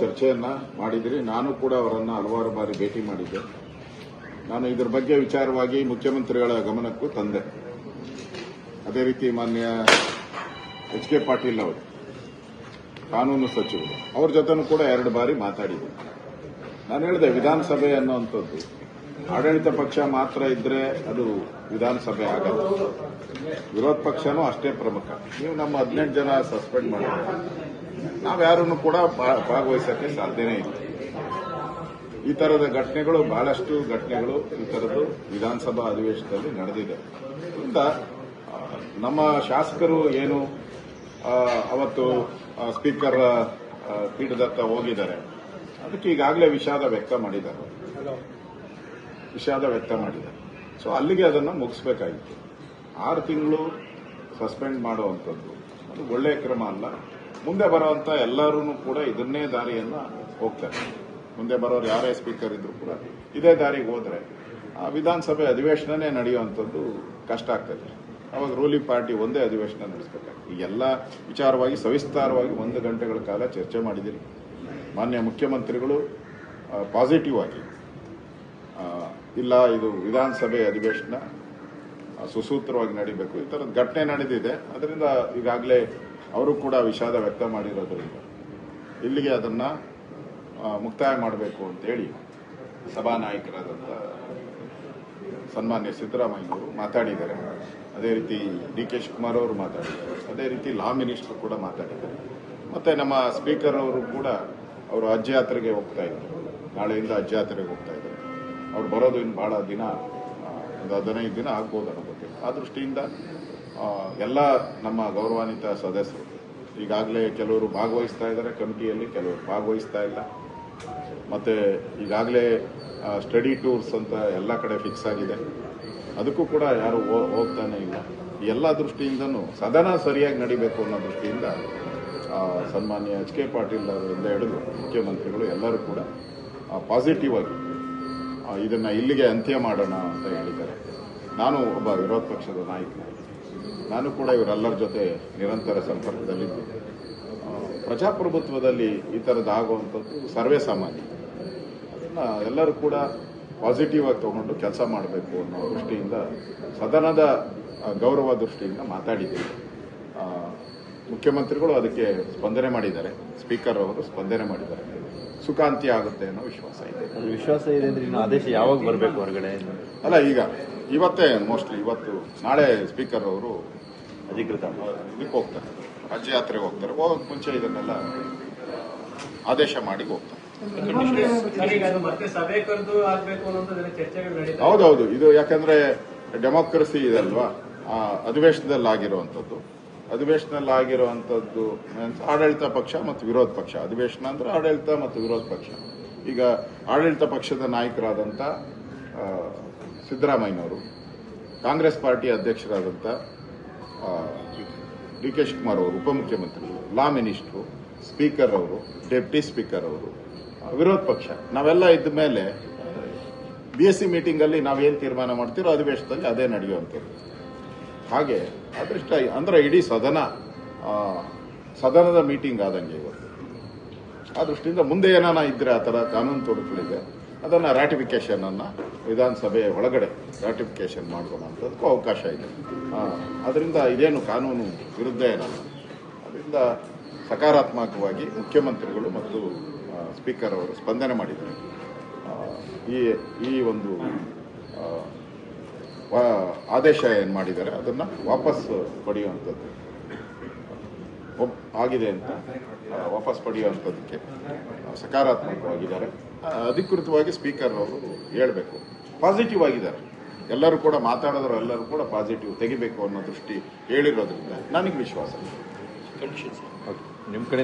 ಚರ್ಚೆಯನ್ನ ಮಾಡಿದಿರಿ. ನಾನು ಕೂಡ ಅವರನ್ನ ಹಲವಾರು ಬಾರಿ ಭೇಟಿ ಮಾಡಿದ್ದೆ. ನಾನು ಇದರ ಬಗ್ಗೆ ವಿಚಾರವಾಗಿ ಮುಖ್ಯಮಂತ್ರಿಗಳ ಗಮನಕ್ಕೂ ತಂದೆ. ಅದೇ ರೀತಿ ಮಾನ್ಯ ಎಚ್ ಕೆ ಪಾಟೀಲ್ ಅವರು, ಕಾನೂನು ಸಚಿವರು, ಅವ್ರ ಜೊತೆನೂ ಕೂಡ ಎರಡು ಬಾರಿ ಮಾತಾಡಿದೆ ನಾನು ಹೇಳಿದೆ, ವಿಧಾನಸಭೆ ಅನ್ನುವಂಥದ್ದು, ಆಡಳಿತ ಪಕ್ಷ ಮಾತ್ರ ಇದ್ರೆ ಅದು ವಿಧಾನಸಭೆ ಆಗಲ್ಲ. ವಿರೋಧ ಪಕ್ಷನೂ ಅಷ್ಟೇ ಪ್ರಮುಖ. ನೀವು ನಮ್ಮ ಹದಿನೆಂಟು ಜನ ಸಸ್ಪೆಂಡ್ ಮಾಡಿದ್ರೆ ನಾವ್ಯಾರನ್ನು ಕೂಡ ಭಾಗವಹಿಸಕ್ಕೆ ಸಾಧ್ಯನೇ ಇಲ್ಲ. ಈ ತರದ ಘಟನೆಗಳು ಬಹಳಷ್ಟು ಘಟನೆಗಳು ಈ ತರದ್ದು ವಿಧಾನಸಭಾ ಅಧಿವೇಶನದಲ್ಲಿ ನಡೆದಿದೆ. ಇಂದ ನಮ್ಮ ಶಾಸಕರು ಏನು ಅವತ್ತು ಸ್ಪೀಕರ್ ಪೀಠದತ್ತ ಹೋಗಿದ್ದಾರೆ. ಅದಕ್ಕೆ ಈಗಾಗಲೇ ವಿಷಾದ ವ್ಯಕ್ತ ಮಾಡಿದ್ದಾರೆ. ವಿಷಾದ ವ್ಯಕ್ತ ಮಾಡಿದ್ದಾರೆ. ಸೊ, ಅಲ್ಲಿಗೆ ಅದನ್ನು ಮುಗಿಸ್ಬೇಕಾಗಿತ್ತು. ಆರು ತಿಂಗಳು ಸಸ್ಪೆಂಡ್ ಮಾಡುವಂಥದ್ದು. ಅದು ಒಳ್ಳೆಯ ಕ್ರಮ ಅಲ್ಲ. ಮುಂದೆ ಬರುವಂತ ಎಲ್ಲರೂ ಕೂಡ ಇದನ್ನೇ ದಾರಿಯನ್ನ ಹೋಗ್ತಾರೆ. ಮುಂದೆ ಬರೋರು ಯಾರೇ ಸ್ಪೀಕರ್ ಇದ್ರು ಕೂಡ ಇದೇ ದಾರಿಗೆ ಹೋದ್ರೆ ಆ ವಿಧಾನಸಭೆ ಅಧಿವೇಶನನೇ ನಡೆಯುವಂಥದ್ದು ಕಷ್ಟ ಆಗ್ತದೆ. ಅವಾಗ ರೂಲಿಂಗ್ ಪಾರ್ಟಿ ಒಂದೇ ಅಧಿವೇಶನ ನಡೆಸಬೇಕಾಗ್ತದೆ. ಈ ಎಲ್ಲ ವಿಚಾರವಾಗಿ ಸವಿಸ್ತಾರವಾಗಿ ಒಂದು ಗಂಟೆಗಳ ಕಾಲ ಚರ್ಚೆ ಮಾಡಿದಿರಿ. ಮಾನ್ಯ ಮುಖ್ಯಮಂತ್ರಿಗಳು ಪಾಸಿಟಿವ್ ಆಗಿ ಇಲ್ಲ ಇದು ವಿಧಾನಸಭೆ ಅಧಿವೇಶನ ಸುಸೂತ್ರವಾಗಿ ನಡೀಬೇಕು ಈ ಥರದ ಘಟನೆ ನಡೆದಿದೆ. ಅದರಿಂದ ಈಗಾಗಲೇ ಅವರು ಕೂಡ ವಿಷಾದ ವ್ಯಕ್ತ ಮಾಡಿರೋದ್ರಿಂದ ಇಲ್ಲಿಗೆ ಅದನ್ನ ಮುಕ್ತಾಯ ಮಾಡಬೇಕು ಅಂತೇಳಿ ಸಭಾನಾಯಕರಾದಂಥ ಸನ್ಮಾನ್ಯ ಸಿದ್ದರಾಮಯ್ಯನವರು ಮಾತಾಡಿದ್ದಾರೆ. ಅದೇ ರೀತಿ ಡಿ ಕೆ ಶಿವಕುಮಾರ್ ಅವರು ಮಾತಾಡಿದ್ದಾರೆ. ಅದೇ ರೀತಿ ಲಾ ಮಿನಿಸ್ಟರ್ ಕೂಡ ಮಾತಾಡಿದ್ದಾರೆ. ಮತ್ತೆ ನಮ್ಮ ಸ್ಪೀಕರ್ ಅವರು ಕೂಡ ಅವರು ಅಜ್ಜ ಯಾತ್ರೆಗೆ ಹೋಗ್ತಾ ಇದ್ದಾರೆ ನಾಳೆಯಿಂದ ಅಜ್ಜ ಯಾತ್ರೆಗೆ ಹೋಗ್ತಾ ಇದ್ದಾರೆ. ಅವ್ರು ಬರೋದು ಇನ್ನು ಭಾಳ ದಿನ ಒಂದು ಹದಿನೈದು ದಿನ ಆಗ್ಬೋದು ಅನ್ನೋ ಗೊತ್ತಿಲ್ಲ ಆ ದೃಷ್ಟಿಯಿಂದ ಎಲ್ಲ ನಮ್ಮ ಗೌರವಾನ್ವಿತ ಸದಸ್ಯರು. ಈಗಾಗಲೇ ಕೆಲವರು ಭಾಗವಹಿಸ್ತಾ ಇದ್ದಾರೆ, ಕಮಿಟಿಯಲ್ಲಿ ಕೆಲವರು ಭಾಗವಹಿಸ್ತಾ ಇಲ್ಲ. ಮತ್ತು ಈಗಾಗಲೇ ಸ್ಟಡಿ ಟೂರ್ಸ್ ಅಂತ ಎಲ್ಲ ಕಡೆ ಫಿಕ್ಸ್ ಆಗಿದೆ. ಅದಕ್ಕೂ ಕೂಡ ಯಾರು ಹೋಗ್ತಾನೆ ಇಲ್ಲ. ಎಲ್ಲ ದೃಷ್ಟಿಯಿಂದನೂ ಸದನ ಸರಿಯಾಗಿ ನಡಿಬೇಕು ಅನ್ನೋ ದೃಷ್ಟಿಯಿಂದ ಸನ್ಮಾನ್ಯ ಎಚ್ ಕೆ ಪಾಟೀಲ್ ಅವರಿಂದ ಹಿಡಿದು ಮುಖ್ಯಮಂತ್ರಿಗಳು ಎಲ್ಲರೂ ಕೂಡ ಪಾಸಿಟಿವ್ ಆಗಿ ಇದನ್ನು ಇಲ್ಲಿಗೆ ಅಂತ್ಯ ಮಾಡೋಣ ಅಂತ ಹೇಳಿದ್ದಾರೆ. ನಾನು ಒಬ್ಬ ವಿರೋಧ ಪಕ್ಷದ ನಾಯಕ ನಾನು ಕೂಡ ಇವರೆಲ್ಲರ ಜೊತೆ ನಿರಂತರ ಸಂಪರ್ಕದಲ್ಲಿದ್ದು. ಪ್ರಜಾಪ್ರಭುತ್ವದಲ್ಲಿ ಈ ಥರದ್ದು ಆಗುವಂಥದ್ದು ಸರ್ವೇ ಸಾಮಾನ್ಯ. ಅದನ್ನ ಎಲ್ಲರೂ ಕೂಡ ಪಾಸಿಟಿವ್ ಆಗಿ ತಗೊಂಡು ಕೆಲಸ ಮಾಡಬೇಕು ಅನ್ನೋ ದೃಷ್ಟಿಯಿಂದ, ಸದನದ ಗೌರವ ದೃಷ್ಟಿಯಿಂದ ಮಾತಾಡಿದ್ದೀವಿ. ಮುಖ್ಯಮಂತ್ರಿಗಳು ಅದಕ್ಕೆ ಸ್ಪಂದನೆ ಮಾಡಿದ್ದಾರೆ. ಸ್ಪೀಕರ್ ಅವರು ಸ್ಪಂದನೆ ಮಾಡಿದ್ದಾರೆ. ಸುಖಾಂತ್ಯ ಆಗುತ್ತೆ ಅನ್ನೋ ವಿಶ್ವಾಸ ಇದೆ. ವಿಶ್ವಾಸ ಇದೆ ಅಂದ್ರೆ ಇನ್ನು ಆದೇಶ ಯಾವಾಗ ಬರಬೇಕು ಹೊರಗಡೆ? ಅಲ್ಲ ಈಗ ಇವತ್ತೇ ಮೋಸ್ಟ್ಲಿ ಇವತ್ತು ನಾಳೆ ಸ್ಪೀಕರ್ ಅವರು ಅಧಿಕೃತ. ಇದಕ್ಕೆ ಹೋಗ್ತಾರೆ. ಯಾತ್ರೆಗೆ ಹೋಗ್ತಾರೆ. ಹೋಗಕ್ ಮುಂಚೆ ಇದನ್ನೆಲ್ಲ ಆದೇಶ ಮಾಡಿ ಹೋಗ್ತಾರೆ. ಹೌದೌದು. ಇದು ಯಾಕಂದ್ರೆ ಡೆಮೋಕ್ರಸಿ ಇದೆ ಅಲ್ವಾ? ಆ, ಅಧಿವೇಶನದಲ್ಲಿ ಆಗಿರುವಂಥದ್ದು ಅಧಿವೇಶನದಲ್ಲಿ ಆಗಿರುವಂಥದ್ದು ಮೀನ್ಸ್ ಆಡಳಿತ ಪಕ್ಷ ಮತ್ತು ವಿರೋಧ ಪಕ್ಷ. ಅಧಿವೇಶನ ಅಂದರೆ ಆಡಳಿತ ಮತ್ತು ವಿರೋಧ ಪಕ್ಷ. ಈಗ ಆಡಳಿತ ಪಕ್ಷದ ನಾಯಕರಾದಂಥ ಸಿದ್ದರಾಮಯ್ಯನವರು, ಕಾಂಗ್ರೆಸ್ ಪಾರ್ಟಿ ಅಧ್ಯಕ್ಷರಾದಂಥ ಡಿ ಕೆ ಶಿವಕುಮಾರ್ ಅವರು ಉಪಮುಖ್ಯಮಂತ್ರಿ ಲಾ ಮಿನಿಸ್ಟ್ರು, ಸ್ಪೀಕರ್ ಅವರು, ಡೆಪ್ಟಿ ಸ್ಪೀಕರ್ ಅವರು ವಿರೋಧ ಪಕ್ಷ. ನಾವೆಲ್ಲ ಇದ್ದ ಮೇಲೆ, ಬಿ ಎಸ್ ಸಿ ಮೀಟಿಂಗಲ್ಲಿ ನಾವೇನು ತೀರ್ಮಾನ ಮಾಡ್ತೀರೋ ಅಧಿವೇಶನದಲ್ಲಿ ಅದೇ ನಡೆಯುವಂಥದ್ದು. ಹಾಗೆ ಅದೃಷ್ಟ ಅಂದ್ರೆ ಇಡೀ ಸದನ ಸದನದ ಮೀಟಿಂಗ್ ಆದಂಗೆ ಇವತ್ತು. ಆ ದೃಷ್ಟಿಯಿಂದ ಮುಂದೆ ಏನಾನ ಇದ್ದರೆ ಆ ಥರ ಕಾನೂನು ತೊಡಕುಗಳಿದೆ ಅದನ್ನು ರ್ಯಾಟಿಫಿಕೇಶನ್ ಅನ್ನ ವಿಧಾನಸಭೆ ಒಳಗಡೆ ರ್ಯಾಟಿಫಿಕೇಶನ್ ಅಂತದಕ್ಕೂ ಅವಕಾಶ ಇದೆ. ಅದರಿಂದ ಇದೇನು ಕಾನೂನು ವಿರುದ್ಧ ಏನಲ್ಲ. ಅದರಿಂದ ಸಕಾರಾತ್ಮಕವಾಗಿ ಮುಖ್ಯಮಂತ್ರಿಗಳು ಮತ್ತು ಸ್ಪೀಕರ್ ಅವರು ಸ್ಪಂದನೆ ಮಾಡಿದ್ದಾರೆ. ಈ ಈ ಒಂದು ಆದೇಶ ಏನು ಮಾಡಿದ್ದಾರೆ ಅದನ್ನು ವಾಪಸ್ ಪಡೆಯುವಂಥದ್ದು. ಒಪ್- ಆಗಿದೆ ಅಂತ ವಾಪಸ್ ಪಡೆಯುವಂಥದ್ದಕ್ಕೆ ಸಕಾರಾತ್ಮಕವಾಗಿದ್ದಾರೆ. ಅಧಿಕೃತವಾಗಿ ಸ್ಪೀಕರ್ ಅವರು ಹೇಳಬೇಕು. ಪಾಸಿಟಿವ್ ಆಗಿದ್ದಾರೆ. ಎಲ್ಲರೂ ಕೂಡ ಮಾತಾಡಿದ್ರು ಎಲ್ಲರೂ ಕೂಡ ಪಾಸಿಟಿವ್ ತೆಗಿಬೇಕು ಅನ್ನೋ ದೃಷ್ಟಿ ಹೇಳಿರೋದ್ರಿಂದ ನನಗೆ ವಿಶ್ವಾಸ. ನಿಮ್ಮ ಕಡೆ